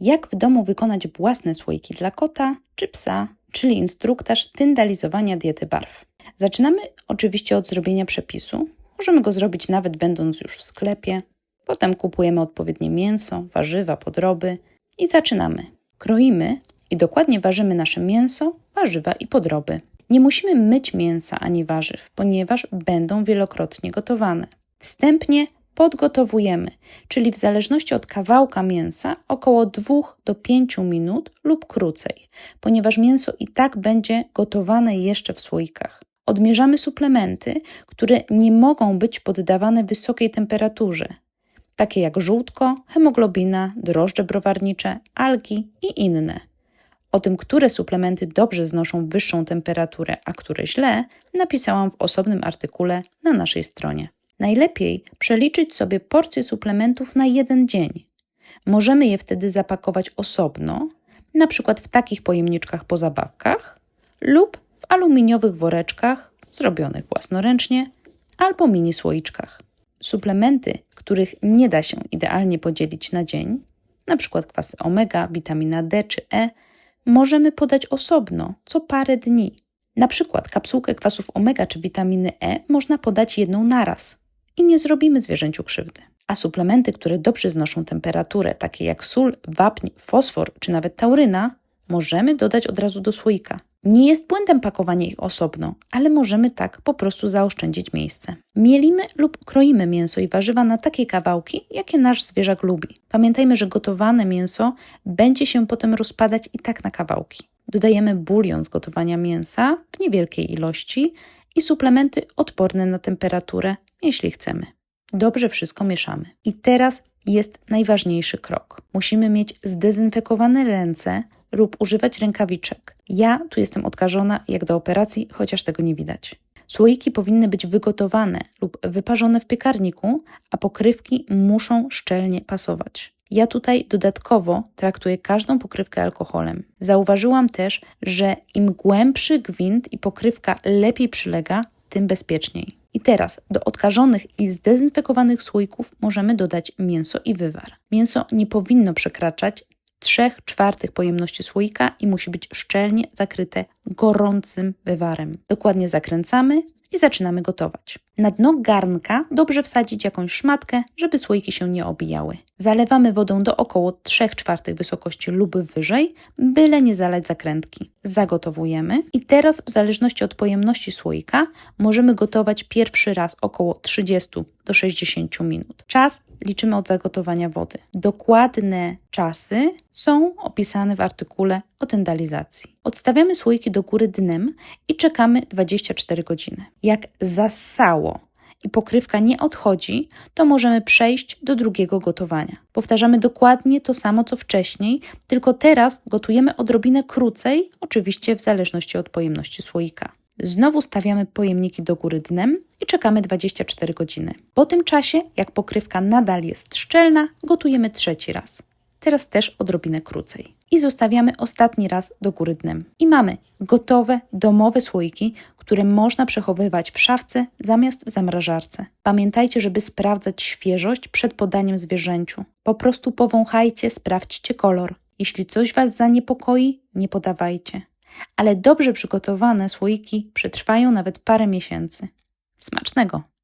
Jak w domu wykonać własne słoiki dla kota czy psa, czyli instruktaż tyndalizowania diety barw. Zaczynamy oczywiście od zrobienia przepisu. Możemy go zrobić nawet będąc już w sklepie. Potem kupujemy odpowiednie mięso, warzywa, podroby i zaczynamy. Kroimy i dokładnie ważymy nasze mięso, warzywa i podroby. Nie musimy myć mięsa ani warzyw, ponieważ będą wielokrotnie gotowane. Wstępnie podgotowujemy, czyli w zależności od kawałka mięsa około 2 do 5 minut lub krócej, ponieważ mięso i tak będzie gotowane jeszcze w słoikach. Odmierzamy suplementy, które nie mogą być poddawane wysokiej temperaturze, takie jak żółtko, hemoglobina, drożdże browarnicze, algi i inne. O tym, które suplementy dobrze znoszą wyższą temperaturę, a które źle, napisałam w osobnym artykule na naszej stronie. Najlepiej przeliczyć sobie porcje suplementów na jeden dzień. Możemy je wtedy zapakować osobno, na przykład w takich pojemniczkach po zabawkach lub w aluminiowych woreczkach zrobionych własnoręcznie albo mini słoiczkach. Suplementy, których nie da się idealnie podzielić na dzień, przykład kwasy omega, witamina D czy E, możemy podać osobno co parę dni. Na przykład kapsułkę kwasów omega czy witaminy E można podać jedną naraz i nie zrobimy zwierzęciu krzywdy. A suplementy, które dobrze znoszą temperaturę, takie jak sól, wapń, fosfor czy nawet tauryna, możemy dodać od razu do słoika. Nie jest błędem pakowanie ich osobno, ale możemy tak po prostu zaoszczędzić miejsce. Mielimy lub kroimy mięso i warzywa na takie kawałki, jakie nasz zwierzak lubi. Pamiętajmy, że gotowane mięso będzie się potem rozpadać i tak na kawałki. Dodajemy bulion z gotowania mięsa w niewielkiej ilości i suplementy odporne na temperaturę, jeśli chcemy. Dobrze wszystko mieszamy. I teraz jest najważniejszy krok. Musimy mieć zdezynfekowane ręce lub używać rękawiczek. Ja tu jestem odkażona jak do operacji, chociaż tego nie widać. Słoiki powinny być wygotowane lub wyparzone w piekarniku, a pokrywki muszą szczelnie pasować. Ja tutaj dodatkowo traktuję każdą pokrywkę alkoholem. Zauważyłam też, że im głębszy gwint i pokrywka lepiej przylega, tym bezpieczniej. I teraz do odkażonych i zdezynfekowanych słoików możemy dodać mięso i wywar. Mięso nie powinno przekraczać 3 czwartych pojemności słoika i musi być szczelnie zakryte gorącym wywarem. Dokładnie zakręcamy i zaczynamy gotować. Na dno garnka dobrze wsadzić jakąś szmatkę, żeby słoiki się nie obijały. Zalewamy wodą do około 3 czwartych wysokości lub wyżej, byle nie zalać zakrętki. Zagotowujemy i teraz w zależności od pojemności słoika możemy gotować pierwszy raz około 30 do 60 minut. Czas liczymy od zagotowania wody. Dokładne czasy są opisane w artykule o tendalizacji. Odstawiamy słoiki do góry dnem i czekamy 24 godziny. Jak zassało i pokrywka nie odchodzi, to możemy przejść do drugiego gotowania. Powtarzamy dokładnie to samo co wcześniej, tylko teraz gotujemy odrobinę krócej, oczywiście w zależności od pojemności słoika. Znowu stawiamy pojemniki do góry dnem i czekamy 24 godziny. Po tym czasie, jak pokrywka nadal jest szczelna, gotujemy trzeci raz. Teraz też odrobinę krócej. I zostawiamy ostatni raz do góry dnem. I mamy gotowe, domowe słoiki, które można przechowywać w szafce zamiast w zamrażarce. Pamiętajcie, żeby sprawdzać świeżość przed podaniem zwierzęciu. Po prostu powąchajcie, sprawdźcie kolor. Jeśli coś Was zaniepokoi, nie podawajcie. Ale dobrze przygotowane słoiki przetrwają nawet parę miesięcy. Smacznego!